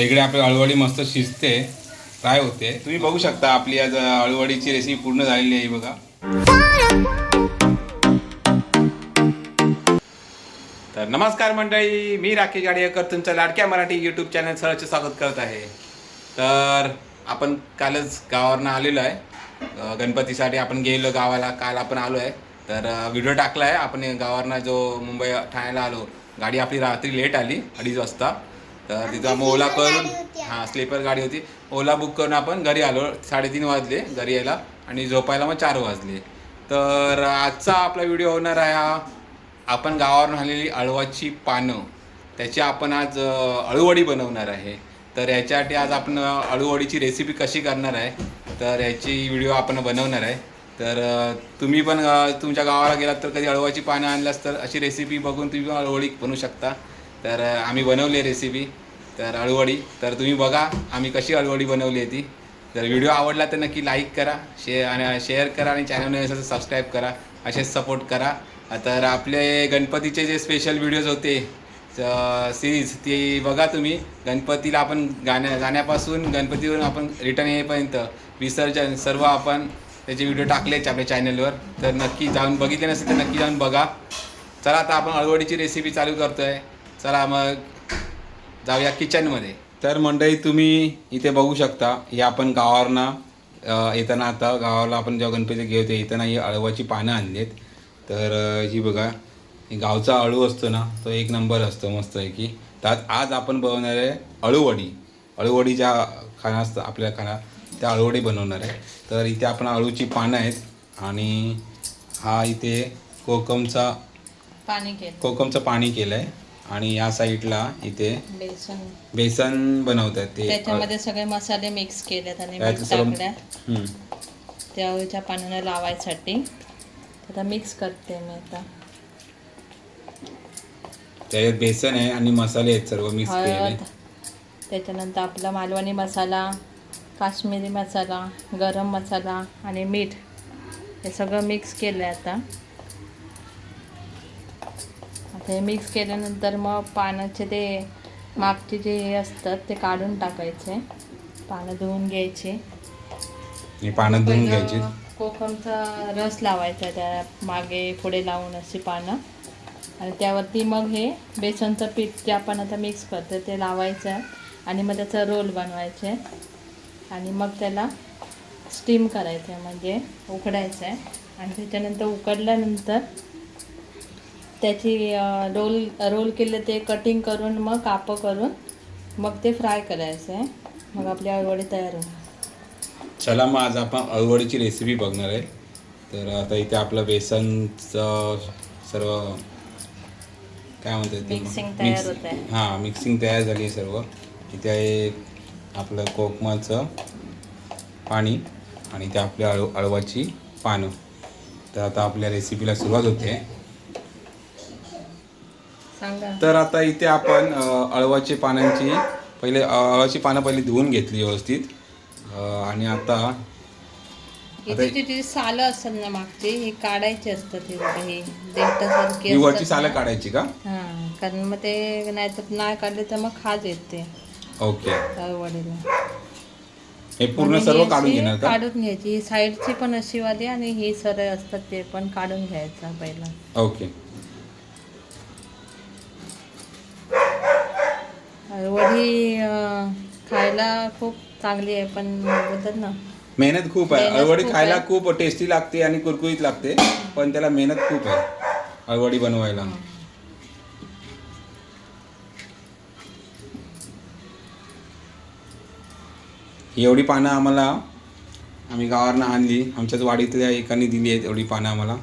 तर इकडे आपली अळवडी मस्त शिजते फ्राय होते. तुम्ही बघू शकता आपली आज अळवडीची रेसिपी पूर्ण झालेली आहे बघा. तर नमस्कार मंडळी मी राकेश गाडीकर तुमच्या लाडक्या मराठी यूट्यूब चॅनल सरचे स्वागत करत आहे. तर आपण कालच गावावरनं आलेलो आहे. गणपतीसाठी आपण गेलो गावाला काल आपण आलो आहे. तर व्हिडिओ टाकला आहे. आपण गावावरनं जो मुंबई ठाण्याला आलो गाडी आपली रात्री लेट आली अडीच वाजता. तर तिथं आम्ही ओला करून हां स्लीपर गाडी होती. ओला बुक करून आपण घरी आलो. साडेतीन वाजले घरी यायला आणि झोपायला मग चार वाजले. तर आजचा आपला व्हिडिओ होणार आहे हा. आपण गावावरून आलेली अळवाची पानं. त्याची आपण आज अळूवडी बनवणार आहे. तर याच्यासाठी आज आपण अळूवडीची रेसिपी कशी करणार आहे तर याची व्हिडिओ आपण बनवणार आहे. तर तुम्ही पण तुमच्या गावाला गेलात तर कधी अळवाची पानं आणल्यास तर अशी रेसिपी बघून तुम्ही पण अळूवडी बनवू शकता. तर आम्ही बनवली आहे रेसिपी तर अळूवडी. तर तुम्ही बघा आम्ही कशी अळूवडी बनवली आहे ती. जर व्हिडिओ आवडला तर नक्की लाईक करा शेअर आणि शेअर करा आणि चॅनल तर सबस्क्राईब करा. असेच सपोर्ट करा. तर आपले गणपतीचे जे स्पेशल व्हिडिओज होते सिरीज ती बघा तुम्ही. गणपतीला आपण गाण्या गाण्यापासून गणपतीवरून आपण रिटर्न येईपर्यंत विसर्जन सर्व आपण त्याचे व्हिडिओ टाकलेच आपल्या चॅनलवर तर नक्की जाऊन बघितले नसेल तर नक्की जाऊन बघा. चला आता आपण अळवडीची रेसिपी चालू करतो आहे चला मग जाऊया किचनमध्ये तर मंडळी तुम्ही इथे बघू शकता ही आपण गावावरनं येताना आता गावाला आपण जेव्हा गणपती घेतो येताना ही अळवाची पानं आणलीत. तर अ, ही बघा गावचा अळू असतो ना तो एक नंबर असतो मस्त आहे की त्यात आज आपण बनवणार आहे अळूवडी. अळूवडी ज्या खाना असतं आपल्या खाना त्या अळूवडी बनवणार आहे. तर इथे आपण अळूची पानं आहेत आणि हा इथे कोकमचा पाणी केलं. कोकमचं पाणी केलं आहे आणि या साईडला इथे बेसन. बेसन बनवतात ते. त्याच्यामध्ये सगळे मसाले मिक्स केलेत आणि त्यात मीठ सर्व- टाकल्या. हम्म. त्या अळूच्या पाण्याने लावायसाठी. आता मिक्स करते मी आता. त्याच्यात बेसन आहे आणि मसाले आहेत सर्व मिक्स हळद. त्याच्यानंतर आपला मालवणी मसाला काश्मीरी मसाला गरम मसाला आणि मीठ. हे सगळं मिक्स केलं आहे आता. हे मिक्स केल्यानंतर मग पानाचे ते मागचे जे हे असतात ते काढून टाकायचे. पानं धुवून घ्यायचे. पाण्यात धुवून घ्यायची. कोकमचा रस लावायचा त्या मागे पुढे लावून अशी पानं. आणि त्यावरती मग हे बेसनचं पीठ जे आपण आता मिक्स करतो ते लावायचं आणि मग त्याचा रोल बनवायचे. आणि मग त्याला स्टीम करायचं आहे म्हणजे उकडायचं. आहे आणि त्याच्यानंतर उकडल्यानंतर त्याची रोल रोल केलं ते कटिंग करून मग कापं करून मग ते फ्राय करायचं आहे मग आपली आवडी तयार होईल चला मग आज आपण अळवडीची रेसिपी बघणार आहे. तर आता इथे आपलं बेसनचं सर्व काय म्हणतात Mixing तयार होत आहे. हां मिक्सिंग तयार झाली आहे सर्व. इथे आहे आपलं कोकमाचं पाणी आणि ते आपल्या अळू अळवाची पानं. तर आता आपल्या रेसिपीला सुरुवात होते. तर आता इथे आपण अळवाची पानांची पहिले अळवाची पानं पहिले धुवून घेतली व्यवस्थित. आणि आता सालं असतात ना मागची हे काढायची असतात हे बघा, देठासारखी सालं. काढायची का? हा कारण मग ते नाही तर नाही काढले तर मग खाज येते. ओके. अळवडीला हे पूर्ण सर्व काढून घेणार का? काढून घ्यायची. साईडची पण अशी वाली आणि ही सरळ असतात ते पण काढून घ्यायचं पहिला. ओके. अं, खायला खूप चांगली आहे पण बोलतात ना. मेहनत खूप आहे. अळवडी खायला. खूप टेस्टी लागते आणि कुरकुरीत लागते पण त्याला मेहनत खूप आहे अळवडी बनवायला. एवढी पानं आम्हाला आम्ही गावावरनं आणली. आमच्याच वाडीतल्या एकाने दिली आहेत एवढी पानं आम्हाला.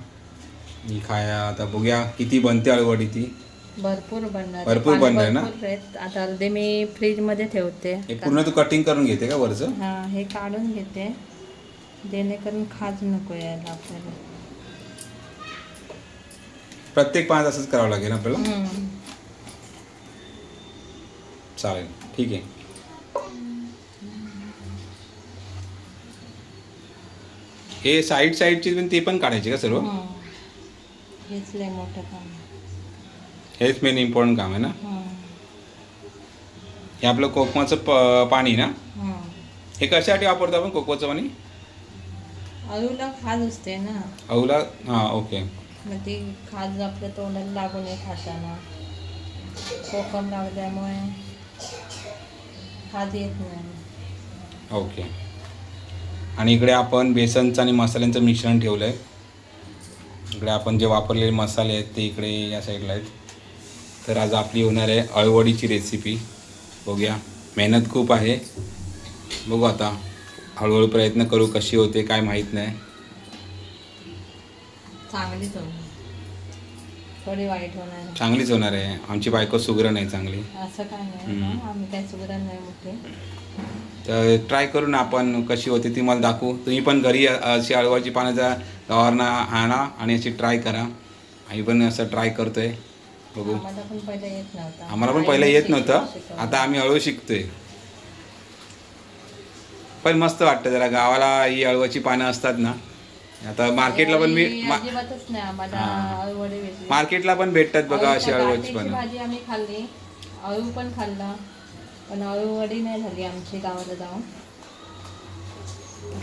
ही खाया आता बघूया किती बनते अळवडी ती. भरपूर बनणार आहे. भरपूर बनणार ना? भरपूर आहेत आता अर्धे मी फ्रीजमध्ये ठेवते हे पूर्ण तू कटिंग करून घेते का वरचं हा हे काढून घेते जेणेकरून खाज नको यायला आपल्याला प्रत्येक पाण्यात असंच करावं लागेल आपल्याला हम्म. चालेल ठीक आहे हे साईड साईडची पण ते पण काढायचे का सर्व हम्म. हेच लय मोठं काम. हेच मेन इम्पॉर्टंट काम आहे ना. हे आपलं कोकमाचं प पाणी ना? हं. कशासाठी वापरतो आपण कोकमाचं पाणी? अळूला खाज असते ना. अहूला हां ओके. मग ती खाज आपल्या तोंडाला लागू नये खाताना. कोकम लागल्यामुळे खाज येत नाही. ओके. आणि इकडे आपण बेसनचं आणि मसाल्यांचं मिश्रण ठेवलं आहे इकडे आपण जे वापरलेले मसाले आहेत ते इकडे या साईडला आहेत. तर आज आपली होणार आहे अळवडीची रेसिपी बघूया. मेहनत खूप आहे. बघू आता हळूहळू प्रयत्न करू कशी होते काय माहीत नाही. चांगलीच होणार. थोडी वाईट होणार. नाही. चांगलीच होणार आहे. आमची बायको सुगरण आहे चांगली. असं काय नाही. आम्ही सुगरण नाही मोठे तर ट्राय करू ना आपण कशी होते ती मला दाखवू. तुम्ही पण घरी अशी अळवाची पाण्याचा गावावरनं आणा आणि अशी ट्राय करा. आम्ही पण असं ट्राय करतोय. बघू. आम्हाला पण पहिलं येत नव्हतं. आता आम्ही हळू शिकतोय. पण मस्त वाटतं जरा गावाला ही अळवाची पानं असतात ना. आता मार्केटला पण मी मार्केटला पण भेटतात बघा अशी अळवाची गाठीची पानं. भाजी आम्ही खाल्ली. अळू पण खाल्ला. पण अळूवडी नाही झाली आमची गावाला जाऊन.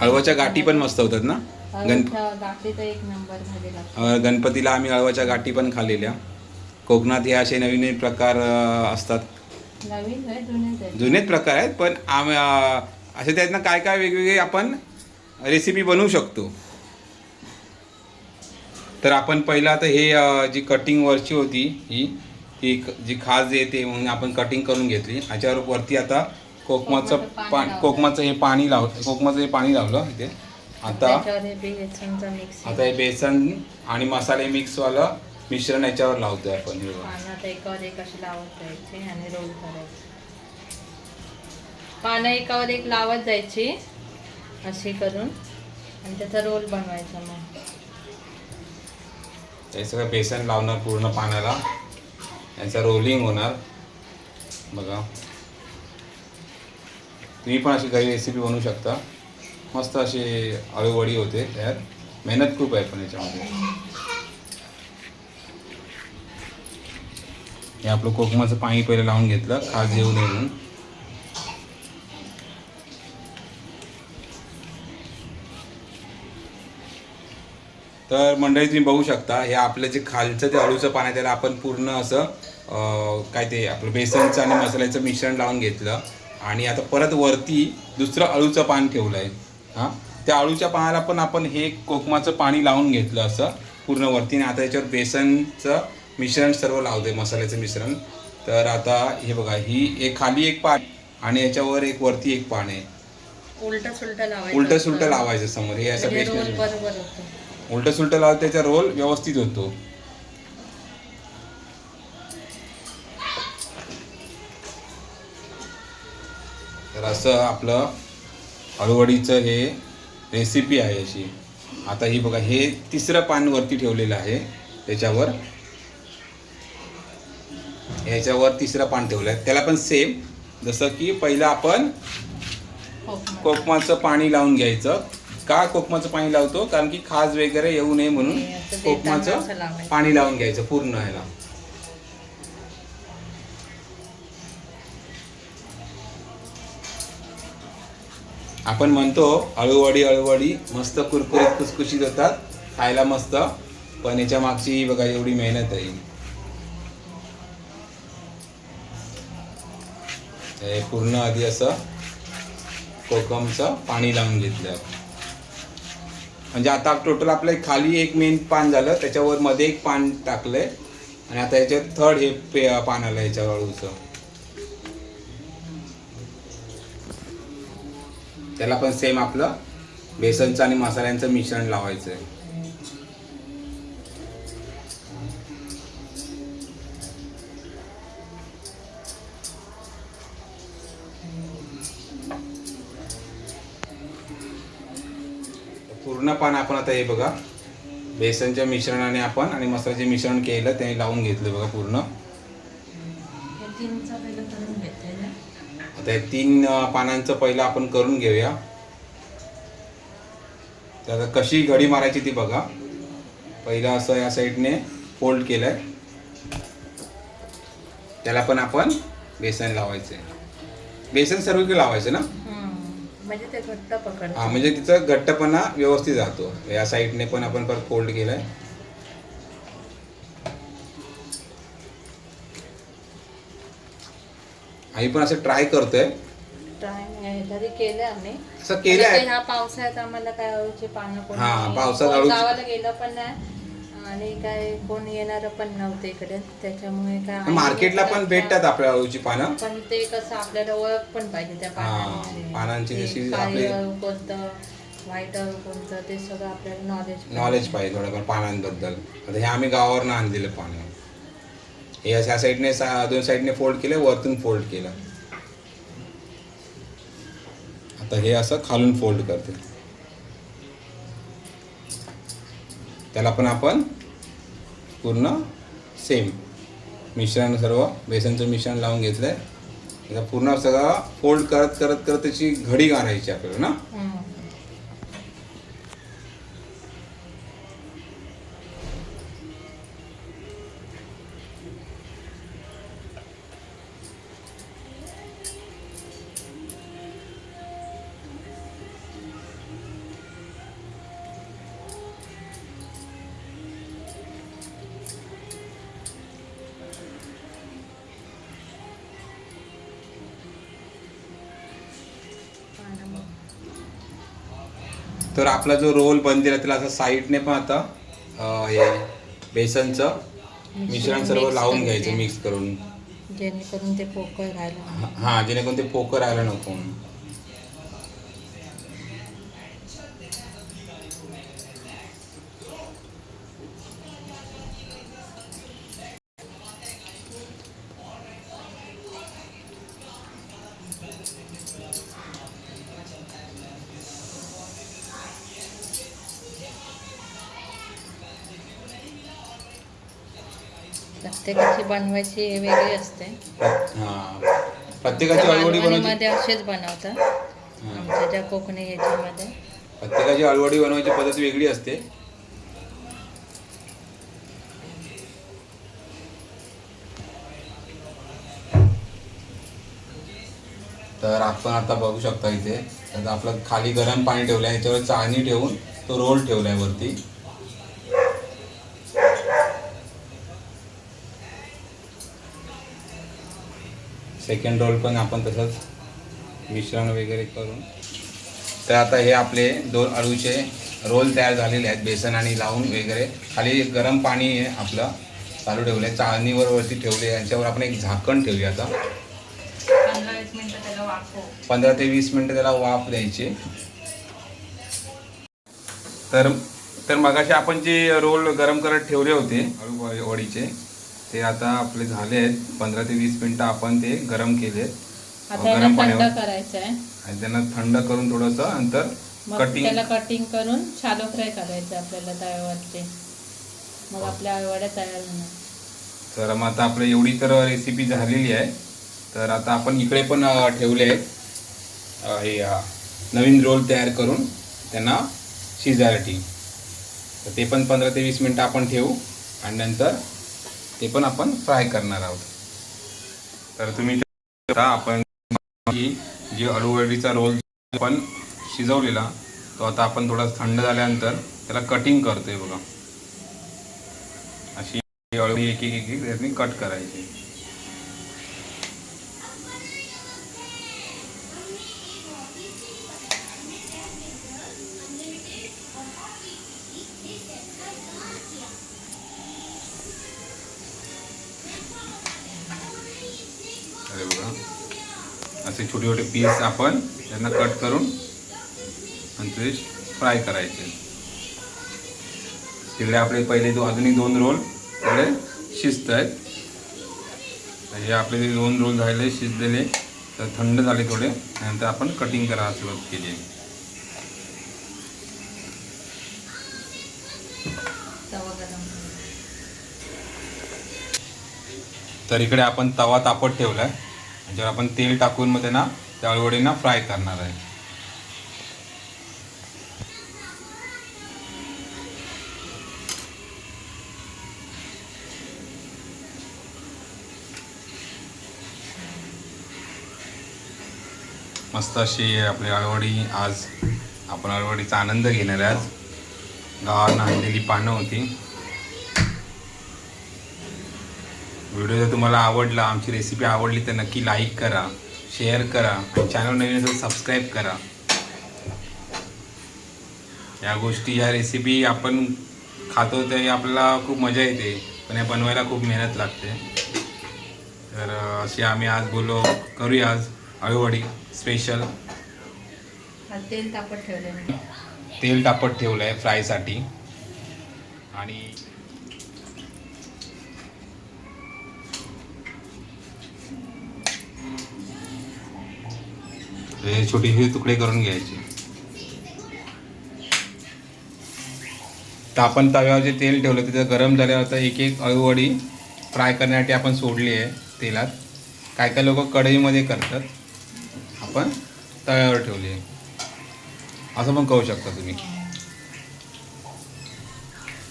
अळवाच्या गाठी पण मस्त होतात ना? गण अळूच्या गाठी तर एक नंबर भाजी लागते अ, गणपतीला आम्ही अळवाच्या गाठी पण खाल्लेल्या. कोकणात हे असे नवीन नवीन प्रकार असतात. जुनेच प्रकार आहेत पण आम असे त्यातनं काय काय वेगवेगळे आपण रेसिपी बनवू शकतो. तर आपण पहिलं आता हे जी कटिंग वरची होती ही क- जी खाज येते म्हणून आपण कटिंग करून घेतली. याच्यावर वरती आता कोकमाचं पाणी. कोकमाचं हे पाणी लाव कोकमाचं हे पाणी लावलं इथे. आता आता हे बेसन आणि मसाले मिक्सवालं मिश्रण याच्यावर लावतोय आपण हे बघा. पानात एकावर एक अशी लावत जायची आणि रोल करायची. पानं एकावर एक लावत जायची अशी करून. आणि त्याचा रोल बनवायचा मग. हे सगळं बेसन लावणार पूर्ण पाण्याला. याचं रोलिंग होणार. बघा. तुम्ही पण अशी घरी रेसिपी बनवू शकता. मस्त अशी अळूवडी होते त्यात. मेहनत खूप आहे पण याच्यामध्ये. हे आपलं कोकमाचं पाणी पहिलं लावून घेतलं खास येऊ नये म्हणून तर मंडळी तुम्ही बघू शकता हे आपलं जे खालचं ते अळूचं पाणी आहे त्याला आपण पूर्ण असं काय ते आपलं बेसनचं आणि मसाल्याचं मिश्रण लावून घेतलं. आणि आता परत वरती दुसरं अळूचं पान ठेवलं आहे हां? त्या अळूच्या पानाला पण आपण हे कोकमाचं पाणी लावून घेतलं असं पूर्ण वरती. आणि आता याच्यावर बेसनचं मिश्रण सर्व लावतंय मसाल्याचं मिश्रण. तर आता हे बघा ही एक खाली एक पान आणि याच्यावर एक वरती एक पान आहे. उलट सुलट लावायचं. उलट सुलट लावायचं समोर हे असं म्हणजे बेस्ट बरोबर होतो. उलट सुलट लावलं त्याचा रोल व्यवस्थित होतो. तर असं आपलं अळूवडीचं हे रेसिपी आहे अशी. आता ही बघा हे तिसरं पान वरती ठेवलेलं आहे त्याच्यावर ह्याच्यावर तिसरं पान ठेवलं आहे त्याला पण सेम जसं की पहिलं आपण. कोकमाचं. पाणी लावून घ्यायचं. का कोकमाचं पाणी लावतो? कारण की खाज वगैरे येऊ नये म्हणून कोकमाचं. पाणी लावून घ्यायचं पूर्ण ह्याला. आपण म्हणतो अळूवडी अळूवडी मस्त कुरकुरीत खुसखुशीत होतात. खायला मस्त. पण याच्या मागची बघा एवढी मेहनत आहे. हे पूर्ण आधी असं कोकमचं पाणी लावून घेतलं. म्हणजे आता टोटल आपलं खाली एक मेन पान झालं त्याच्यावर मध्ये एक पान टाकलंय. आणि आता याच्यात थर्ड हे पे पान आलं याच्या वाळूचं त्याला पण सेम आपलं बेसनचं आणि मसाल्यांचं मिश्रण लावायचं आहे पूर्ण पान आपण आता हे बघा. बेसनच्या मिश्रणाने आपण आणि मसाल्याचे मिश्रण केलं त्याने लावून घेतलं बघा पूर्ण. आता तीन पानांचं पहिलं आपण करून घेऊया. तर कशी घडी मारायची ती बघा. पहिलं असं या साईडने फोल्ड केलंय. त्याला पण आपण बेसन लावायचंय. बेसन सर्व लावायचं ना? म्हणजे ते घट्ट पकड. हा म्हणजे तिचा घट्टपणा व्यवस्थित राहतो. या साईडने पण आपण परत फोल्ड केलाय. आम्ही पण असं ट्राय करतोय. ट्राय कधी केलं आम्ही. असं केलंय. ह्या पावसाळ्यात आम्हाला काय अळूची पानं हा, नाही. पावसात अळूची- गावाला गेलं पण नाही. आणि काय कोण येणार पण नव्हते इकडे. त्याच्यामुळे काय मार्केटला पण भेटतात आपल्या अळूची पानं. पण ते कसं आपल्याला ओळख पण पाहिजे त्या पानांची. पानांची जशी आपली- कोणतं व्हाईट कोणतं ते सगळं आपल्याला नॉलेज नॉलेज पाहिजे थोडंफार पानांबद्दल. आता हे आम्ही गावावरनं आणलेलं पानं. हे अशा साईडने सा- दोन साईडने फोल्ड केलं वरतून फोल्ड केलं. आता हे असं खालून फोल्ड करते. त्याला पण आपण पूर्ण सेम मिश्रण सर्व बेसनचं मिश्रण लावून घेतलंय. आता पूर्ण सगळं फोल्ड करत करत करत त्याची घडी घालायची आपल्याला ना? तर आपला जो रोल बनलेला त्याला असं साईडने पण आता हे बेसनचं मिश्रण सर्व लावून घ्यायचं. मिक्स करून. जेणेकरून ते पोकळ राहायला हा जेणेकरून ते पोकर राहायला नको प्रत्येकाची बनवायची वेगळी असते. हा प्रत्येकाची अळवडी बनवायची. मध्ये असेच बनवतात. आमच्या ज्या कोकणी याच्यामध्ये प्रत्येकाची अळवडी बनवायची पद्धत वेगळी असते. तर आपण आता बघू शकता इथे. आता आपलं खाली गरम पाणी ठेवलं आहे याच्यावर चाळणी ठेवून तो रोल ठेवलाय वरती. सेकंड रोल पण आपण तसंच मिश्रण वगैरे करून. तर आता हे आपले दोन अळूचे रोल तयार झालेले आहेत बेसन आणि लावून वगैरे. खाली गरम पाणी आहे आपलं चालू ठेवलं आहे चाळणीवर वरती ठेवले यांच्यावर आपण एक झाकण ठेवूया आता. पंधरा ते वीस मिनटं त्याला वाफ द्यायची. तर तर मगाशी आपण जे रोल गरम करत ठेवले होते अळू वडी- वडीचे ते आता आपले झाले आहेत. पंधरा ते वीस मिनटं आपण ते गरम केले गरम पाण्यावर. करायचं आहे आणि त्यांना थंड करून थोडंसं नंतर कटिंग त्याला कटिंग करून शालो फ्राय करायचं आपल्याला तव्यावरती. मग आपल्या वड्या तयार होणार. तर मग आता आपलं एवढी तर रेसिपी झालेली आहे. तर आता आपण इकडे पण ठेवले आहेत. हे नवीन रोल तयार करून त्यांना शिजायसाठी तर ते पण पंधरा ते वीस मिनटं आपण ठेवू. आणि नंतर ते पण आपण फ्राय करणार आहोत. तर तुम्ही आपण जी अळूवडीचा रोल आपण शिजवलेला तो आता आपण थोडा थंड झाल्यानंतर त्याला कटिंग करतोय बघा. अशी अळू एक एक एक एक त्यातनी कट करायची. छोटे छोटे पीस आपण त्यांना कट करून आणि ते फ्राय करायचे. तिकडे आपले पहिले दो अजूनही दोन रोल थोडे शिजत आहेत. हे आपले दोन रोल झालेले शिजलेले तर थंड झाले थोडे त्यानंतर आपण कटिंग करायला सुरुवात केली आहे. गरम तर इकडे आपण तवा तापत ठेवला आहे त्याच्यावर आपण तेल टाकून मग त्यांना त्या अळवडींना फ्राय करणार आहे. मस्त अशी आपली अळवडी आज आपण अळवडीचा आनंद घेणार आहे आज. गावानं आणलेली पानं होती. व्हिडिओ जर तुम्हाला आवडला आमची रेसिपी आवडली तर नक्की लाईक करा शेअर करा आणि चॅनल नवीन असेल सबस्क्राईब करा. या गोष्टी या रेसिपी आपण खातो ते आपल्याला खूप मजा येते पण या बनवायला खूप मेहनत लागते. तर अं, अशी आम्ही आज बोललो करूया आज अळूवडी स्पेशल तेल तापत ठेवले तेल तापत ठेवलं आहे फ्रायसाठी आणि हे छोटेसे तुकडे करून घ्यायचे. तर आपण तव्यावर जे तेल ठेवलं तिथं गरम झाल्यावर तर एक एक अळूवडी फ्राय करण्यासाठी आपण सोडली आहे तेलात. काय काय लोक कढईमध्ये करतात आपण तव्यावर ठेवली आहे. असं पण करू शकता तुम्ही.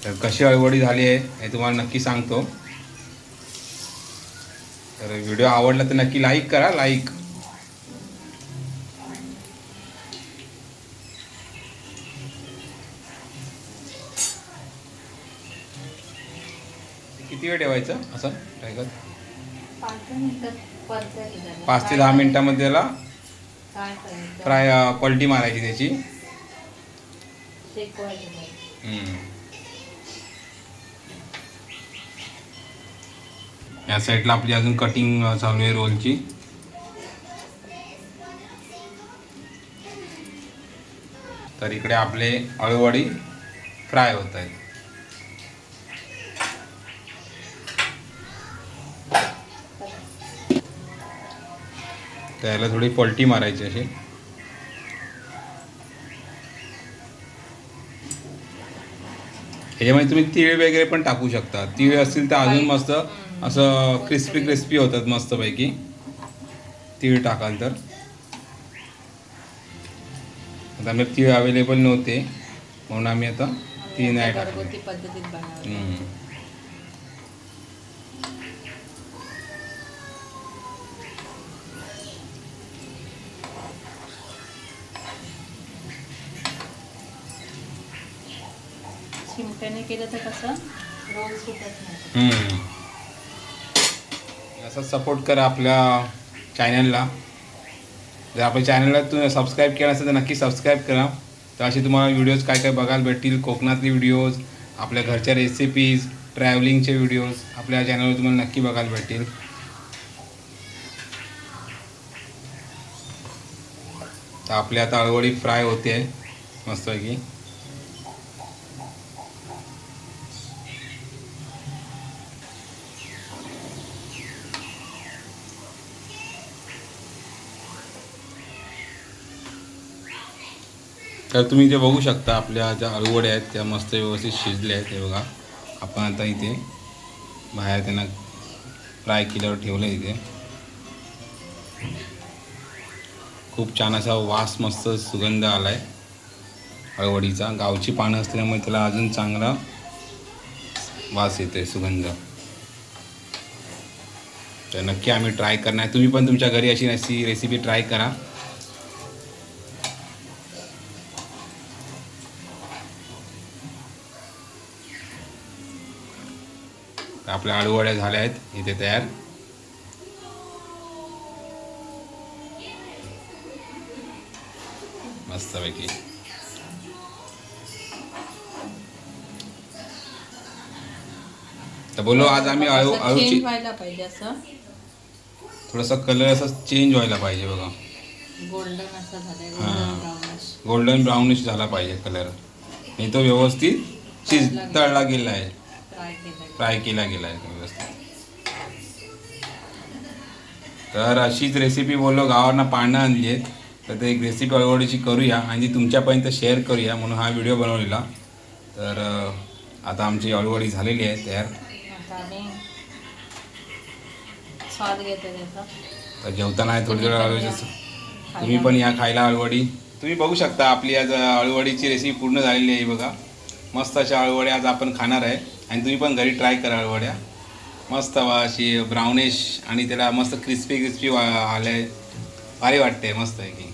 तर कशी अळवडी झाली आहे हे तुम्हाला नक्की सांगतो. तर व्हिडिओ आवडला तर नक्की लाईक करा लाईक किती वेळ ठेवायचं असं? टायगर? पाच ते दहा मिनिटामध्ये त्याला फ्राय पलटी मारायची त्याची. या साईडला आपली अजून कटिंग चालू आहे रोलची. तर इकडे आपले अळूवडी फ्राय होत आहेत. त्याला थोडी पलटी मारायची अशी. ह्याच्यामध्ये तुम्ही तीळ वगैरे पण टाकू शकता. तीळ असतील तर अजून मस्त असं क्रिस्पी क्रिस्पी होतात मस्तपैकी. तीळ टाकाल तर. आता आम्ही तीळ अवेलेबल नव्हते. म्हणून आम्ही आता तीळ नाही टाकले. घरगुती केलं तर कसं रोल सुटत नाही. असं सपोर्ट करा आपल्या चॅनलला जर आपल्या चॅनलला तुम्ही सबस्क्राईब केलं असेल तर नक्की सबस्क्राईब करा. तर असे तुम्हाला व्हिडिओज काय काय बघायला भेटतील कोकणातले व्हिडिओज आपल्या घरच्या रेसिपीज ट्रॅव्हलिंगचे व्हिडिओज आपल्या चॅनलवर तुम्हाला नक्की बघायला भेटतील. तर आपली आता अळवडी फ्राय होते. मस्तपैकी. तर तुम्ही जे बघू शकता आपल्या ज्या अळूवड्या आहेत त्या मस्त व्यवस्थित शिजल्या आहेत हे बघा. आपण आता इथे बाहेर त्यांना फ्राय केल्यावर ठेवलं आहे इथे. खूप छान असा वास मस्त सुगंध आला आहे अळवडीचा गावची पानं असल्यामुळे त्याला अजून चांगला वास येतो आहे सुगंध. तर नक्की आम्ही ट्राय करणार. तुम्ही पण तुमच्या घरी अशी अशी रेसिपी ट्राय करा. तर आपल्या आळूवड्या झाल्या आहेत इथे तयार. मस्तपैकी. तर बोलो आज आम्ही आळू आळूची चेंज व्हायला पाहिजे असं. थोडासा कलर असा चेंज व्हायला पाहिजे बघा. गोल्डन असं. गोल्डन ब्राउनिश गोल्डन ब्राउनिश झाला पाहिजे कलर आणि तो व्यवस्थित शिज तळला गेला. आहे फ्राय केलं गेला आहे व्यवस्थित. तर अशीच रेसिपी बोललो गावांना पानं आणली आहेत तर ते एक रेसिपी अळवडीची करूया आणि ती तुमच्यापर्यंत शेअर करूया म्हणून हा व्हिडिओ बनवलेला. तर आता आमची अळवडी झालेली आहे तयार. स्वाद तर जेवताना थोडी थोडी अळवडी. तुम्ही पण या. खायला. अळवडी. तुम्ही बघू शकता आपली आज अळवडीची रेसिपी पूर्ण झालेली आहे बघा. मस्त अशा अळवड्या आज आपण खाणार आहे. आणि तुम्ही पण घरी ट्राय करा वड्या. मस्त वा अशी ब्राउनिश आणि त्याला मस्त क्रिस्पी क्रिस्पी वा आहेत भारी वाटते मस्त आहे की.